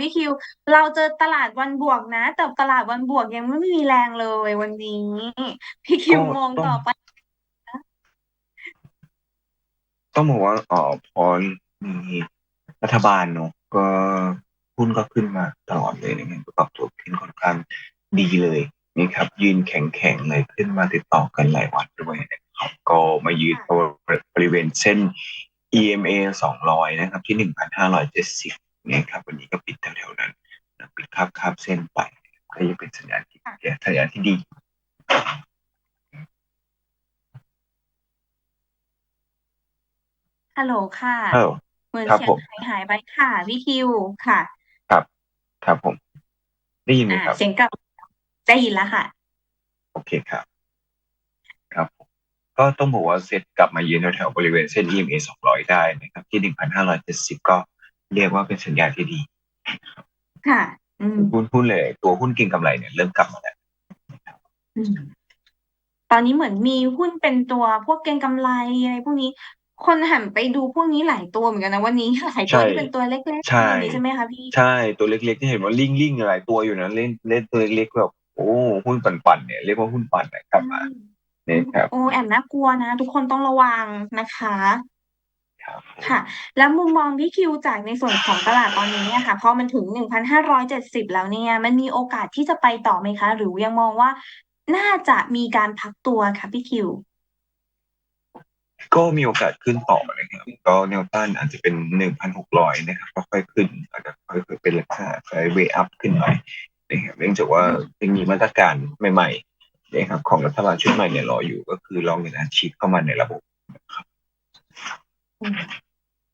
พี่คิว เราเจอตลาดวันบวกนะ แต่ตลาดวันบวกยังไม่มีแรงเลยวันนี้ พี่คิก็วมองต้องต่อไป ต้องบอกว่าเอ๋อพอมีรัฐบาลเนาะก็หุ้นก็ขึ้นมาตลอดเลยนะครับปรับตัวขึ้นค่อนข้างดีเลยนะครับ ยืนแข็งแข็งๆเลยขึ้นมาติดต่อกันหลายวันด้วยนะครับก็มายืนตัวบริเวณเส้น EMA 200 นะครับ ที่ 1,570 นะครับ วันนี้ก็ปิดแถวๆนั้นนะปิดคาบคาบเส้นไปก็ยังเป็นสัญญาณที่สัญญาณที่ดีฮัลโหลค่ะเอ้าเหมือนครับเสียผงมหายหายไปค่ะพี่คิวค่ะ ครับ ครับผม ได้ยินไหมอ่าครับ เสียงกลับได้ยินแล้วค่ะ โอเคครับ ครับผมก็ต้องบอกว่าเซ็ตกลับมายืนแถวๆบริเวณเส้น EMA 200 ได้นะครับ ที่ 1,570 ก็ เรียกว่าเป็นสัญญาณที่ดีค่ะอืมหุ้นหุ้นเลย ตัวหุ้นเกินกำไรเนี่ยเริ่มกลับมาแล้วอืมตอนนี้เหมือนมีหุ้นเป็นตัวพวกเก็งกำไรอะไรพวกนี้ คนหันไปดูพวกนี้หลายตัวเหมือนกันนะวันนี้หลายตัวใช่ที่เป็นตัวเล็กๆใช่วันนี้ใช่ไหมคะพี่ใช่ตัวเล็กๆที่เห็นว่าลิงลิงหลายตัวอยู่นะเล่นเล่นตัวเล็กๆแบบโอ้หุ้นปั่นๆเนี่ยเรียกว่าหุ้นปั่นเนี่ยกลับมาเนี่ยครับโอ้แอบน่ากลัวนะ ทุกคนต้องระวังนะคะ ครับค่ะ แล้วมุมมองพี่คิวจากในส่วนของตลาดตอนนี้เนี่ยค่ะ พอมันถึงหนึ่งพันห้าร้อยเจ็ดสิบแล้วเนี่ย มันมีโอกาสที่จะไปต่อไหมคะ หรือยังมองว่าน่าจะมีการพักตัวค่ะพี่คิว ก็มีโอกาสขึ้นต่อนะครับ ก็แนวต้านอาจจะเป็น1,600นะครับก็ค่อยขึ้น อาจจะค่อยๆเป็นราคาค่อยเวอัพขึ้นไปนะครับเนื่องจากว่ายังมีมาตรการใหม่ๆนะครับของรัฐบาลชุดใหม่เนี่ยรออยู่ก็คือลองเงินอาชีพเข้ามาในระบบอืม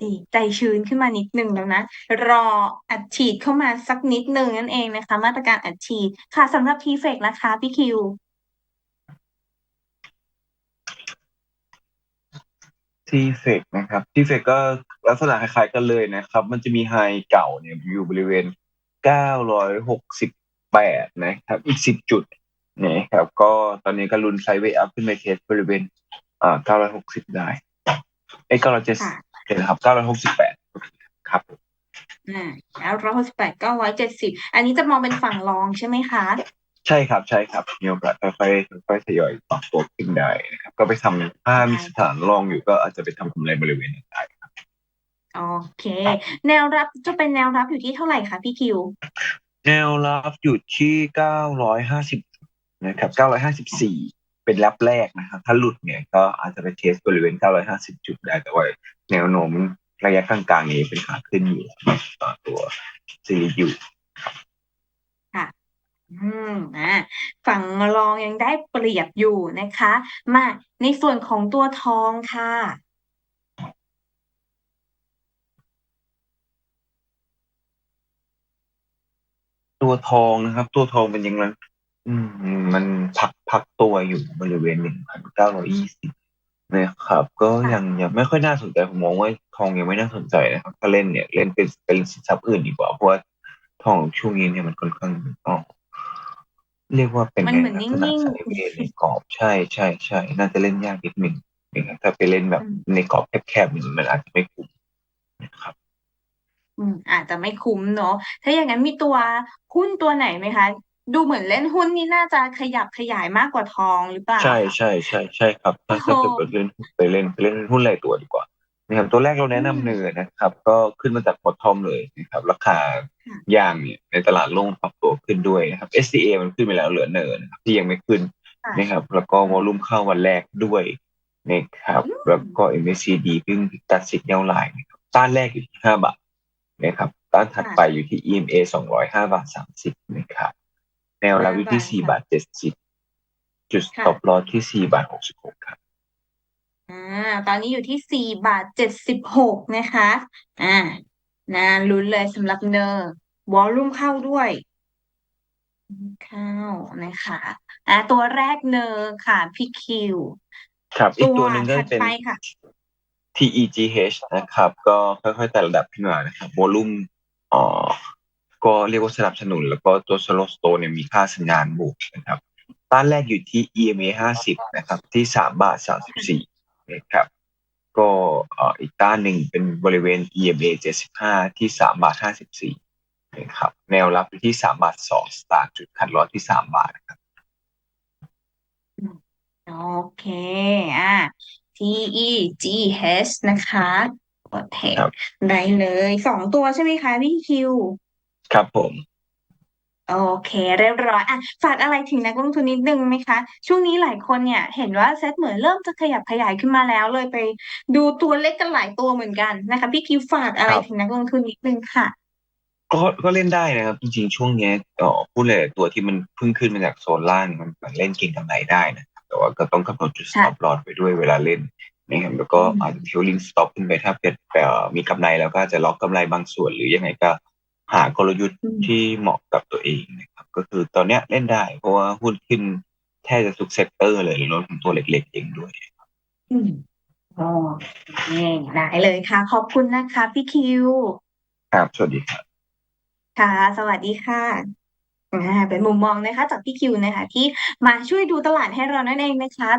ดีใจชื้นขึ้นมานิดหนึ่งแล้วนะ รออัดฉีดเข้ามาสักนิดหนึ่งนั่นเองนะคะ มาตรการอัดฉีดค่ะสำหรับทีเฟกนะคะ พี่คิว ที่เฟกนะครับที่เฟกก็ลักษณะคล้ายๆกันเลยนะครับ มันจะมีไฮเก่าเนี่ยอยู่บริเวณ 968 นะครับ อีก 10 จุดนะครับ ก็ตอนนี้ก็ลุนไซด์เวย์อัพขึ้นไปเทสบริเวณอ่า960 ได้ เอ้ยค่ะ970เห็นนะครับ968ครับอ่าแล้วร้อยหกสิบแปดเก้าร้อยเจ็ดสิบอันนี้จะมองเป็นฝั่งรองใช่ไหมคะ ใช่ครับใช่ครับมีโอกาสค่อยๆค่อยๆทยอยปรับตัวขึ้นได้นะครับ ก็ไปทำถ้ามีสถานรองอยู่ก็อาจจะไปทำกำไรบริเวณนั้นได้โอเค แนวรับจะเป็นแนวรับอยู่ที่เท่าไหร่คะพี่คิว แนวรับอยู่ที่950นะครับ954 เป็นรับแรกนะครับถ้าหลุดเนี่ยก็อาจจะไปเทสบริเวณ 950 จุดได้แต่ว่าแนวโน้มระยะกลางๆนี้เป็นขาขึ้นอยู่ต่อตัวซีรีส์อยู่อืมอ่าฝั่งรองยังได้เปรียบอยู่นะคะ มาในส่วนของตัวทองค่ะตัวทองนะครับ ตัวทองเป็นยังไงอืมมันพัก พักตัวอยู่บริเวณ1,920นะครับ ก็ยังยังไม่ค่อยน่าสนใจผมมองว่าทองยังไม่น่าสนใจนะครับถ้าเล่นเนี่ยเล่นเป็นเป็นสินทรัพย์อื่นดีกว่าเพราะว่าทองช่วงนี้เนี่ยมันค่อนข้างอ๋อเรียกว่าเป็นมันเหมือนลักษณะนิ่งๆไซด์เวย์ในกรอบใช่ใช่ใช่น่าจะเล่นยากนิดหนึ่งนะครับถ้าไปเล่นแบบอืมในกรอบแคบๆเนี่ยมันอาจจะไม่คุ้มนะครับอืมอาจจะไม่คุ้มเนาะถ้าอย่างนั้นมีตัวหุ้นตัวไหนไหมคะ ดูเหมือนเล่นหุ้นนี่น่าจะขยับขยายมากกว่าทองหรือเปล่า ใช่คะใช่ใช่ใช่ครับถ้าโอ้โหถ้าเกิดไปเล่นไปเล่นไปเล่นหุ้นรายตัวดีกว่านะครับตัวแรกเราแนะนำอืมเนอนะครับ ก็ขึ้นมาจากบอททอมเลยนะครับราคาค่ะยางเนี่ยในตลาดโลกปรับตัวขึ้นด้วยนะครับ SCA มันขึ้นไปแล้วเหลือเนอนะครับที่ยังไม่ขึ้นค่ะนะครับแล้วก็วอลุ่มเข้าวันแรกด้วยนะครับอืมแล้วก็ MACD เพิ่งตัดสิทธิ์แนวไลน์นะครับต้านแรกอยู่ที่ห้าบาทนะครับต้านถัดไปอยู่ที่ EMA สองร้อยห้าบาทสามสิบนะครับ แนวรับอยู่ที่สี่บาทเจ็ดสิบจุดค่ะ stop loss ที่สี่บาทหกสิบหกครับอ่าตอนนี้อยู่ที่สี่บาทเจ็ดสิบหกนะคะอ่าน่าลุ้นเลยสำหรับเนอร์วอลลุ่มเข้าด้วยเข้านะคะอ่าตัวแรกเนอร์ค่ะพี่คิวครับอีกตัตัววหนึ่งก็ถัดเป็นไปค่ะ TEGH นะครับ ก็ค่อยๆไต่ระดับขึ้นมานะครับวอลุ่มเอ่อ ก็เรียกว่าสนับสนุน แล้วก็ตัวสโลสโตเนี่ยมีค่าสัญญาณบวกนะครับต้านแรกอยู่ที่ EMA 50 นะครับ ที่สามบาทสามสิบสี่นะครับ ก็เอ่ออีกต้านหนึ่งเป็นบริเวณ EMA 75 ที่สามบาทห้าสิบสี่นะครับแนวรับอยู่ที่สามบาทสองสตาร์ทจุดคัดลอสที่สามบาทครับโอเค อะ T E G H นะคะกดเทคครับได้เลยสองตัวใช่ไหมคะพี่คิว ครับผม โอเค เรียบร้อยอะฝากอะไรถึงนักลงทุนนิดนึงไหมคะ ช่วงนี้หลายคนเนี่ยเห็นว่าเซ็ตเหมือนเริ่มจะขยับขยายขึ้นมาแล้วเลยไปดูตัวเล็กกันหลายตัวเหมือนกันนะคะ พี่คิวฝากอะไรถึงนักลงทุนนิดนึงค่ะ ก็ก็เล่นได้นะครับ จริงๆ ช่วงเนี้ยเอ่อพูดเลยตัวที่มันเพิ่งขึ้นมาจากโซนล่างมันมันเล่นเก่งกำไรได้นะครับแต่ว่าก็ต้องกำหนดจุด ค่ะ stop loss ไปด้วยเวลาเล่นนะครับแล้วก็อืมอาจจะเทลลิงสต็อปขึ้นไปถ้าเกิดเอ่อมีกำไรแล้วก็อาจจะล็อกกำไรบางส่วนหรือยังไงก็ หากลยุทธ์อืมที่เหมาะกับตัวเองนะครับ ก็คือตอนเนี้ยเล่นได้ เพราะว่าหุ้นขึ้นแทบจะทุกเซกเตอร์เลยรวมถึงตัวเล็กๆเองด้วยอืมโอเคได้เลยค่ะ ขอบคุณนะคะพี่คิว ครับ สวัสดีครับ ค่ะ สวัสดีค่ะอ่าเป็นมุมมองนะคะ จากพี่คิวนะคะ ที่มาช่วยดูตลาดให้เรานั่นเองนะคะ